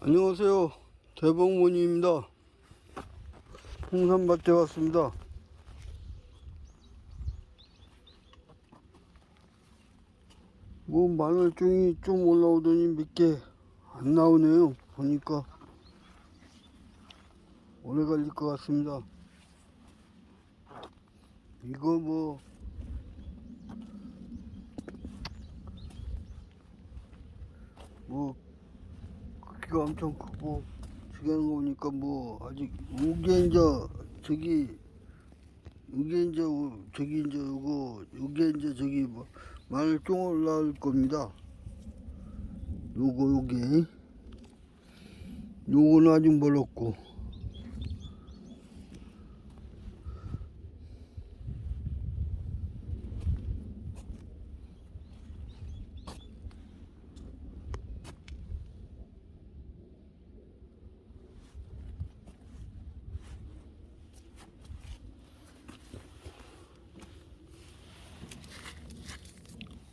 안녕하세요. 대봉문입니다. 홍산밭에 왔습니다. 뭐 마늘종이 좀 올라오더니 몇 개 안 나오네요. 보니까 오래 걸릴 것 같습니다. 이거 뭐뭐 크기가 엄청 크고 하는 거 보니까 뭐 아직 이게 이제 저기 이게 이제 우- 저기 이제 요거 이게 이제 저기 뭐 마늘종 올라올 겁니다. 요거 요게 요거는 아직 멀었고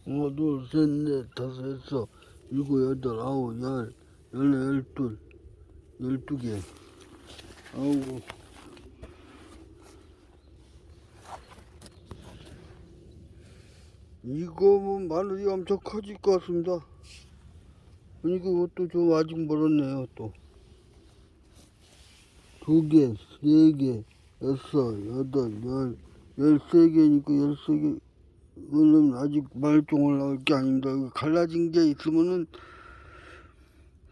하나 둘셋넷 다섯 여섯 일곱 여덟 아홉 열 열네 열둘 열두 개. 아우. 이거 뭐 마늘이 엄청 커질 것 같습니다. 이것도 좀 아직 멀었네요 또. 두 개, 세 개, 여섯, 여덟, 열, 열세 개니까 열세 개 이거는 아직 마늘종을 나올 게 아닙니다. 갈라진 게 있으면은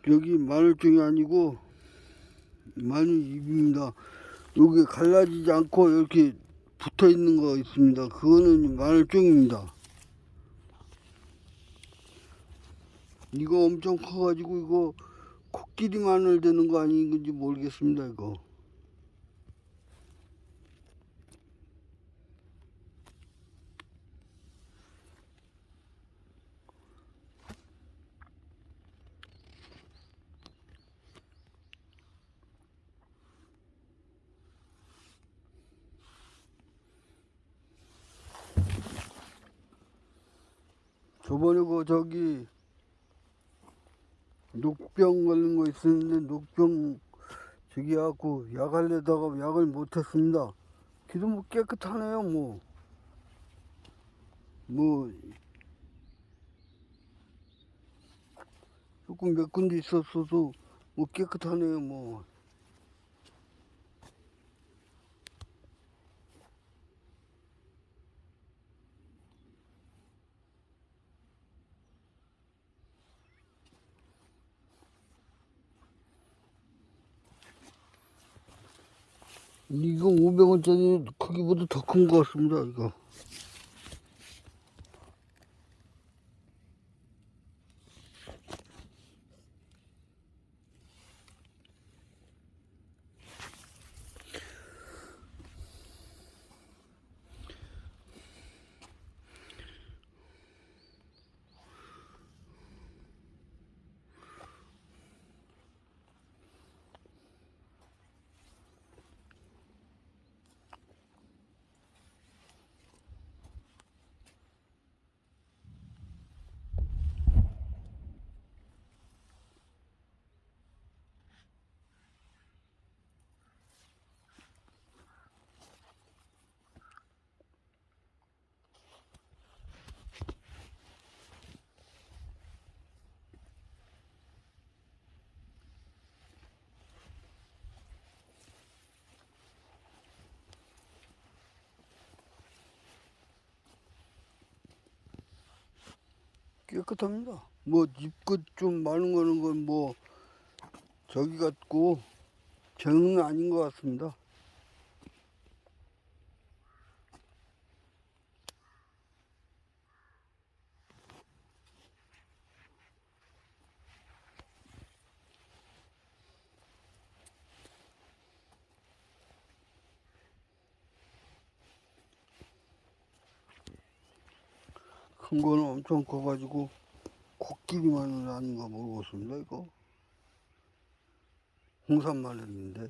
여기 마늘종이 아니고 마늘잎입니다. 여기 갈라지지 않고 이렇게 붙어 있는 거 있습니다. 그거는 마늘종입니다. 이거 엄청 커가지고 이거 코끼리 마늘 되는 거 아닌지 모르겠습니다. 이거. 저번에 그 저기 녹병 걸린 거 있었는데 녹병 저기 갖고 약하려다가 약을 못했습니다. 기도 뭐 깨끗하네요 뭐. 뭐 조금 몇 군데 있었어도 뭐 깨끗하네요 뭐. 이거 500원짜리 크기보다 더 큰 것 같습니다 이거. 깨끗합니다. 뭐 잎끝 좀 많은 거는 건 뭐 저기 같고 저는 아닌 것 같습니다. 큰 거는 엄청 커가지고 코끼리만은 아닌가 모르겠습니다 이거. 홍산 마늘인데